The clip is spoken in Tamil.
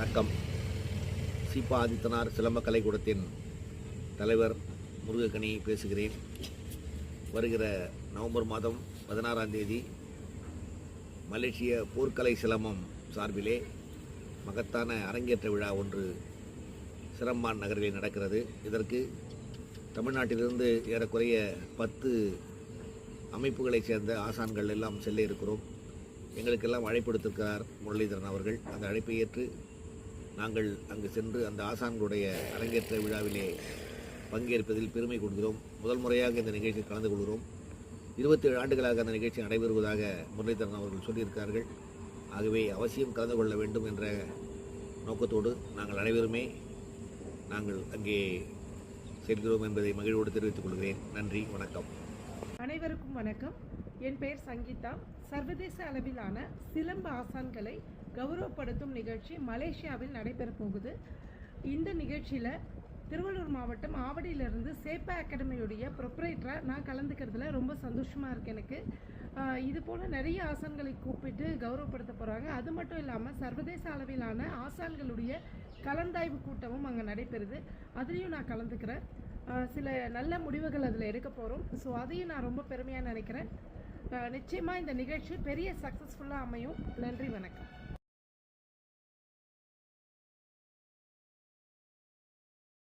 வணக்கம். சீபா ஆதித்தனார் சிலம்ப கலைக்கூடத்தின் தலைவர் முருகக்கணி பேசுகிறேன். வருகிற நவம்பர் மாதம் பதினாறாம் தேதி மலேசிய போர்க்கலை சிலம்பம் சார்பிலே மகத்தான அரங்கேற்ற விழா ஒன்று சிரம்பான் நகரில் நடக்கிறது. இதற்கு தமிழ்நாட்டிலிருந்து ஏறக்குறைய பத்து அமைப்புகளைச் சேர்ந்த ஆசான்கள் எல்லாம் செல்ல இருக்கிறோம். எங்களுக்கெல்லாம் அழைப்படுத்திருக்கிறார் முரளிதரன் அவர்கள். அந்த அழைப்பை ஏற்று நாங்கள் அங்கு சென்று அந்த ஆசான்களுடைய அரங்கேற்ற விழாவிலே பங்கேற்பதில் பெருமை கொள்கிறோம். முதல் முறையாக இந்த நிகழ்ச்சியில் கலந்து கொள்கிறோம். இருபத்தேழு ஆண்டுகளாக அந்த நிகழ்ச்சி நடைபெறுவதாக முரளிதரன் அவர்கள் சொல்லியிருக்கிறார்கள். ஆகவே அவசியம் கலந்து கொள்ள வேண்டும் என்ற நோக்கத்தோடு நாங்கள் அனைவருமே நாங்கள் அங்கே செல்கிறோம் என்பதை மகிழ்வோடு தெரிவித்துக் கொள்கிறேன். நன்றி வணக்கம். அனைவருக்கும் வணக்கம். என் பெயர் சங்கீதா. சர்வதேச அளவிலான சிலம்ப ஆசான்களை கௌரவப்படுத்தும் நிகழ்ச்சி மலேசியாவில் நடைபெறப் போகுது. இந்த நிகழ்ச்சியில் திருவள்ளூர் மாவட்டம் ஆவடியிலிருந்து சேப்பா அகாடமியுடைய ப்ரொப்ரைட்டராக நான் கலந்துக்கிறதுல ரொம்ப சந்தோஷமாக இருக்குது எனக்கு. இது போல் நிறைய ஆசான்களை கூப்பிட்டு கௌரவப்படுத்த போகிறாங்க அது மட்டும் இல்லாமல் சர்வதேச அளவிலான ஆசான்களுடைய கலந்தாய்வு கூட்டமும் அங்கே நடைபெறுது. அதுலேயும் நான் கலந்துக்கிறேன். சில நல்ல முடிவுகள் அதில் எடுக்க போகிறோம் ஸோ அதையும் நான் ரொம்ப பெருமையாக நினைக்கிறேன். நிச்சயமாக இந்த நிகழ்ச்சி பெரிய சக்ஸஸ்ஃபுல்லாக அமையும். நன்றி வணக்கம்.